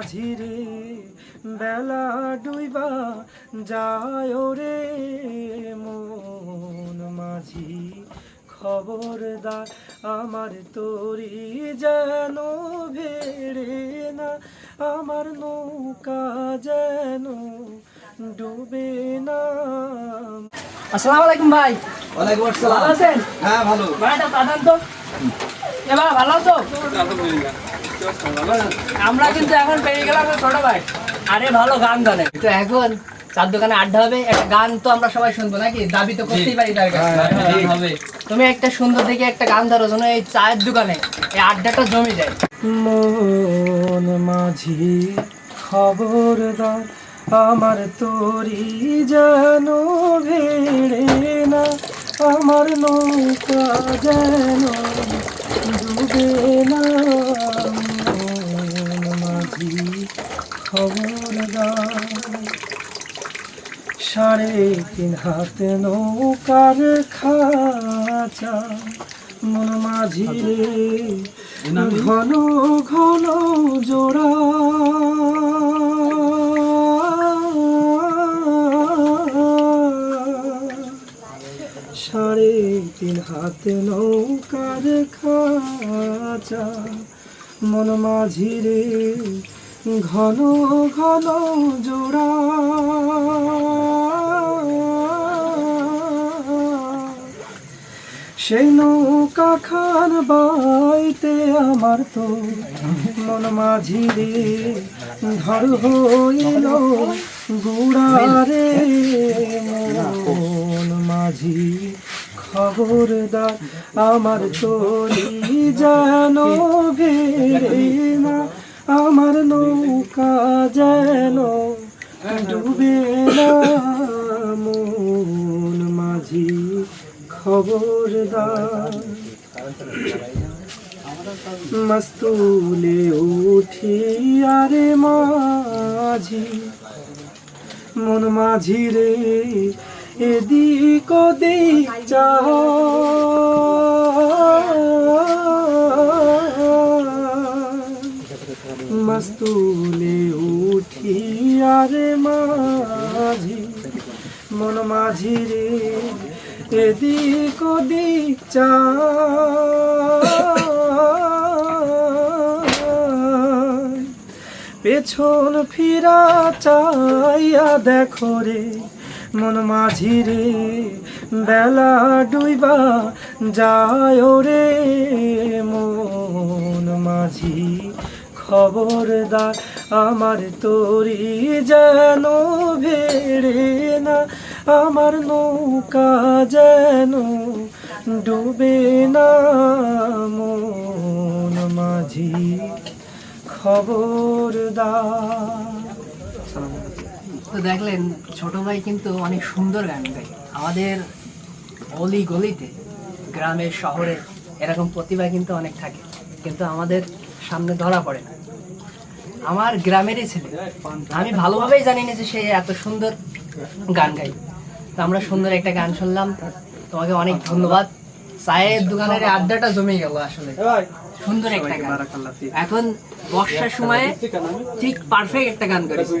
মাঝিরে বেলা ডুইবা যায় রে মন মাঝি। খবরদার আমার তরি যেন ভেড়ে না আমার নৌকা যেন ডুবে না। আসসালামু আলাইকুম ভাই। ওয়ালাইকুম ভালো আসসালাম আছেন? হ্যাঁ ভালো। ভাইটা তো? এবার ভালো আছো আমরা কিন্তু এখন পেয়ে গেলাম ছোট ভাই। আরে ভালো গান গানে। তো এখন চার দোকানে আড্ডা হবে একটা গান তো আমরা সবাই শুনব নাকি? দাবি তো করতেই পারি তার কাছে। হ্যাঁ, হ্যাঁ, তুমি একটা সুন্দর দেখে একটা গান ধরো যেন এই চায়ের দোকানে এই আড্ডাটা জমে যায়। মন মাঝি খবরদার আমার তরি যেন ভেড়ে না আমার নৌকা যেন ডুবে না মাঝি খবরদার সাড়ে তিন হাত নৌকার খাঁচা মন মাঝি রে ঘন ঘন জোড়া। তিন হাতে নৌকার খাচা মন মাঝি রে ঘন ঘন জোড়া। সেই নৌকা খান বাইতে আমার তো মন মাঝি রে ধর হইল গুড়ারে মন মাঝি খবরদার আমার তোরি যেন না আমার নৌকা যেন ডুবে না। মন মাঝি খবরদার। মস্তুলে উঠি আরে মাঝি, মন মাঝি রে, এদিক ওদিক চায়। মস্তুলে উঠি আরে মাঝি, মন মাঝি রে, এদিক ওদিক চায়। পেছন ফিরা চাইয়া দেখো রে মন মাঝিরে বেলা ডুইবা যায় রে মন মাঝি খবরদার আমার তরি যেন ভেড়ে না, আমার নৌকা যেন ডুবে না। মন মাঝি খবরদার তো দেখলেন, ছোট ভাই কিন্তু অনেক সুন্দর গান গায়। আমাদের অলি গলিতে, গ্রামে, শহরে এরকম প্রতিভা কিন্তু অনেক থাকে, কিন্তু আমাদের সামনে ধরা পড়ে না। আমার গ্রামেরই ছেলে, আমি ভালোভাবেই জানি না যে সে এত সুন্দর গান গায়। তো আমরা সুন্দর একটা গান শুনলাম, তোমাকে অনেক ধন্যবাদ। চায়ের দোকানের আড্ডাটা জমে গেল আসলে। সুন্দর একটা গান। এখন বর্ষার সময়ে ঠিক পারফেক্ট একটা গান করেছি।